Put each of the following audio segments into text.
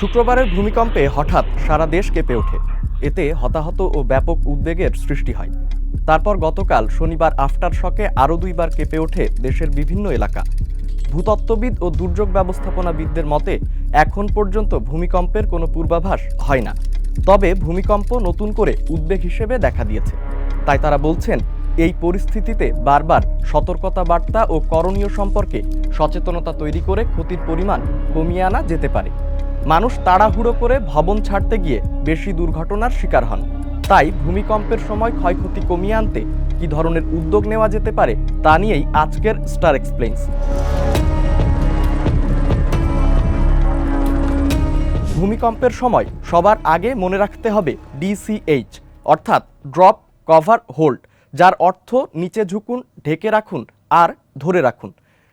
শুক্রবারের ভূমিকম্পে হঠাৎ সারা দেশ কেঁপে ওঠে। এতে হতাহত ও ব্যাপক উদ্বেগের সৃষ্টি হয়। তারপর গতকাল শনিবার আফটার শকে আরও দুইবার কেঁপে ওঠে দেশের বিভিন্ন এলাকা। ভূতত্ত্ববিদ ও দুর্যোগ ব্যবস্থাপনাবিদদের মতে, এখন পর্যন্ত ভূমিকম্পের কোনো পূর্বাভাস হয় না। তবে ভূমিকম্প নতুন করে উদ্বেগ হিসেবে দেখা দিয়েছে। তাই তারা বলছেন, এই পরিস্থিতিতে বারবার সতর্কতা বার্তা ও করণীয় সম্পর্কে সচেতনতা তৈরি করে ক্ষতির পরিমাণ কমিয়ে আনা যেতে পারে। মানুষ তাড়াহুড়ো করে ভবন ছাড়তে গিয়ে বেশি দুর্ঘটনার শিকার হন। তাই ভূমিকম্পের সময় ক্ষয়ক্ষতি কমিয়ে আনতে কী ধরনের উদ্যোগ নেওয়া যেতে পারে তা নিয়েই আজকের স্টার এক্সপ্লেইনস। ভূমিকম্পের সময় সবার আগে মনে রাখতে হবে ডিসিএইচ, অর্থাৎ ড্রপ, কভার, হোল্ড, যার অর্থ নিচে ঝুঁকুন, ঢেকে রাখুন, আর ধরে রাখুন।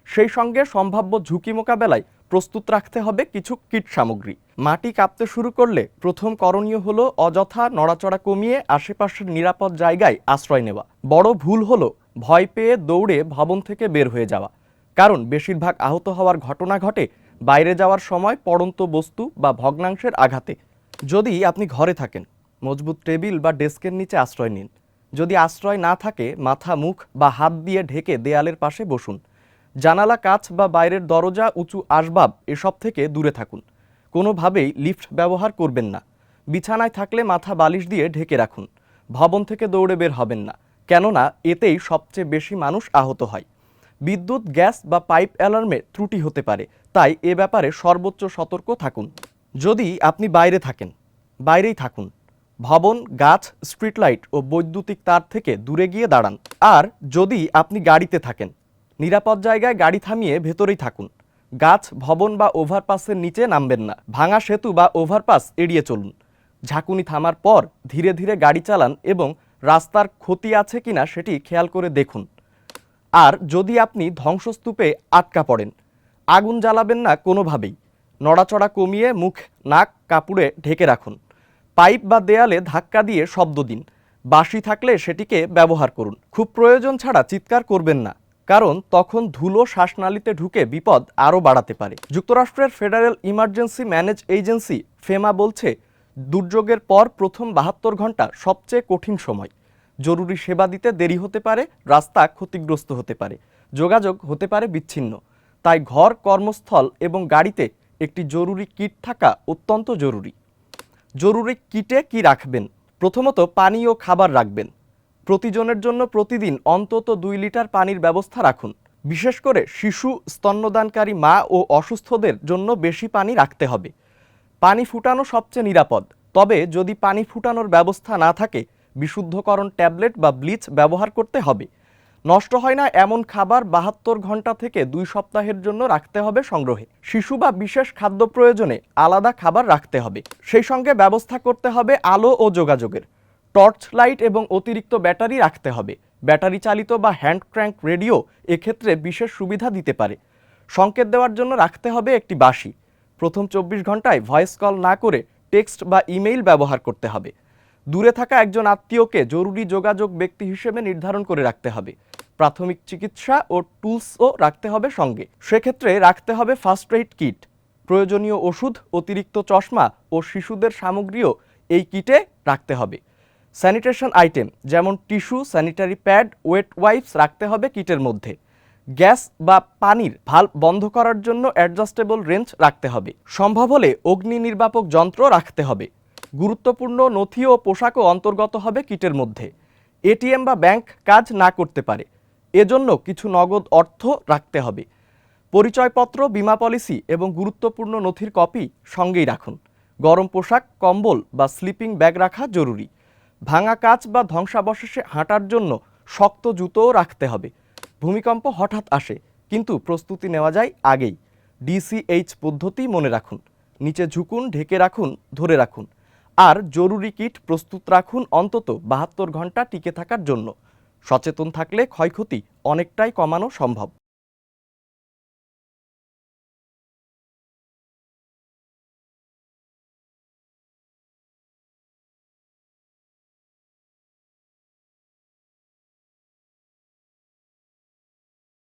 সেই সঙ্গে সম্ভাব্য ঝুঁকি মোকাবেলায় প্রস্তুত রাখতে হবে কিছু কিট সামগ্রী। মাটি কাঁপতে শুরু করলে প্রথম করণীয় হলো অযথা নড়াচড়া কমিয়ে আশেপাশের নিরাপদ জায়গায় আশ্রয় নেওয়া। বড় ভুল হলো ভয় পেয়ে দৌড়ে ভবন থেকে বের হয়ে যাওয়া। কারণ বেশিরভাগ আহত হওয়ার ঘটনা ঘটে বাইরে যাওয়ার সময় পড়ন্ত বস্তু বা ভগ্নাংশের আঘাতে। যদি আপনি ঘরে থাকেন, মজবুত টেবিল বা ডেস্কের নিচে আশ্রয় নিন। যদি আশ্রয় না থাকে, মাথা, মুখ বা হাত দিয়ে ঢেকে দেয়ালের পাশে বসুন। জানালা, কাচ বা বাইরের দরজা, উঁচু আসবাব এসব থেকে দূরে থাকুন। কোনোভাবেই লিফট ব্যবহার করবেন না। বিছানায় থাকলে মাথা বালিশ দিয়ে ঢেকে রাখুন। ভবন থেকে দৌড়ে বের হবেন না। কেননা এতেই সবচেয়ে বেশি মানুষ আহত হয়। বিদ্যুৎ, গ্যাস বা পাইপ অ্যালার্মে ত্রুটি হতে পারে। তাই এ ব্যাপারে সর্বোচ্চ সতর্ক থাকুন। যদি আপনি বাইরে থাকেন, বাইরেই থাকুন। ভবন, গাছ স্ট্রিট লাইট ও বৈদ্যুতিক তার থেকে দূরে গিয়ে দাঁড়ান। আর যদি আপনি গাড়িতে থাকেন নিরাপদ জায়গায় গাড়ি থামিয়ে ভেতরেই থাকুন। গাছ, ভবন বা ওভারপাসের নিচে নামবেন না। ভাঙা সেতু বা ওভারপাস এড়িয়ে চলুন। ঝাঁকুনি থামার পর ধীরে ধীরে গাড়ি চালান এবং রাস্তার ক্ষতি আছে কিনা সেটি খেয়াল করে দেখুন। আর যদি আপনি ধ্বংসস্তূপে আটকা পড়েন, আগুন জ্বালাবেন না কোনোভাবেই। নড়াচড়া কমিয়ে মুখ, নাক, কাপড়ে ঢেকে রাখুন। পাইপ বা দেয়ালে ধাক্কা দিয়ে শব্দ দিন। বাসি থাকলে সেটিকে ব্যবহার করুন। খুব প্রয়োজন ছাড়া চিৎকার করবেন না। কারণ তখন ধুলো শ্বাসনালীতে ঢুকে বিপদ আরও বাড়াতে পারে। যুক্তরাষ্ট্রের federal emergency manage agency FEMA বলছে, দুর্যোগের পর প্রথম বাহাত্তর ঘণ্টা সবচেয়ে কঠিন সময়। জরুরি সেবা দিতে দেরি হতে পারে, রাস্তা ক্ষতিগ্রস্ত হতে পারে, যোগাযোগ হতে পারে বিচ্ছিন্ন। তাই ঘর, কর্মস্থল এবং গাড়িতে একটি জরুরি কিট থাকা অত্যন্ত জরুরি। জরুরি কিটে কি রাখবেন? প্রথমত পানি ও খাবার রাখবেন। প্রতিজনের জন্য প্রতিদিন অন্তত দুই লিটার পানির ব্যবস্থা রাখুন। বিশেষ করে শিশু, স্তন্যদানকারী মা ও অসুস্থদের জন্য বেশি পানি রাখতে হবে। পানি ফুটানো সবচেয়ে নিরাপদ। তবে যদি পানি ফুটানোর ব্যবস্থা না থাকে, বিশুদ্ধকরণ ট্যাবলেট বা ব্লিচ ব্যবহার করতে হবে। নষ্ট হয় না এমন খাবার বাহাত্তর ঘণ্টা থেকে দুই সপ্তাহের জন্য রাখতে হবে সংগ্রহে। শিশু বা বিশেষ খাদ্য প্রয়োজনে আলাদা খাবার রাখতে হবে। সেই সঙ্গে ব্যবস্থা করতে হবে আলো ও যোগাযোগের। টর্চ লাইট এবং অতিরিক্ত ব্যাটারি রাখতে হবে। ব্যাটারি চালিত বা হ্যান্ড ক্র্যাঙ্ক রেডিও এক্ষেত্রে বিশেষ সুবিধা দিতে পারে। সংকেত দেওয়ার জন্য রাখতে হবে একটি বাসি প্রথম চব্বিশ ঘন্টায় ভয়েস কল না করে টেক্সট বা ইমেইল ব্যবহার করতে হবে। দূরে থাকা একজন আত্মীয়কে জরুরি যোগাযোগ ব্যক্তি হিসেবে নির্ধারণ করে রাখতে হবে। প্রাথমিক চিকিৎসা ও টুলসও রাখতে হবে সঙ্গে। সেক্ষেত্রে রাখতে হবে ফার্স্ট এইড কিট। প্রয়োজনীয় ওষুধ, অতিরিক্ত চশমা ও শিশুদের সামগ্রীও এই কিটে রাখতে হবে। স্যানিটেশন আইটেম, যেমন tissue, sanitary pad, wet wipes রাখতে হবে কিটের মধ্যে। গ্যাস বা পানির ভালো বন্ধ করার জন্য অ্যাডজাস্টেবল রেঞ্জ রাখতে হবে। সম্ভব হলে অগ্নি নির্বাপক যন্ত্র রাখতে হবে। গুরুত্বপূর্ণ নথি ও পোশাকও অন্তর্গত হবে কিটের মধ্যে। এটিএম বা ব্যাংক কাজ না করতে পারে। এজন্য কিছু নগদ অর্থ রাখতে হবে। পরিচয়পত্র, বীমা পলিসি এবং গুরুত্বপূর্ণ নথির কপি সঙ্গেই রাখুন। গরম পোশাক, কম্বল বা স্লিপিং ব্যাগ রাখা জরুরি। ভাঙা কাচ বা ধ্বংসাবশেষে হাঁটার জন্য শক্ত জুতোও রাখতে হবে। ভূমিকম্প হঠাৎ আসে, কিন্তু প্রস্তুতি নেওয়া যায় আগেই। ডিসিএইচ পদ্ধতি মনে রাখুন। নিচে ঝুঁকুন, ঢেকে রাখুন, ধরে রাখুন। আর জরুরি কিট প্রস্তুত রাখুন অন্তত বাহাত্তর ঘণ্টা টিকে থাকার জন্য। সচেতন থাকলে ক্ষয়ক্ষতি অনেকটাই কমানো সম্ভব।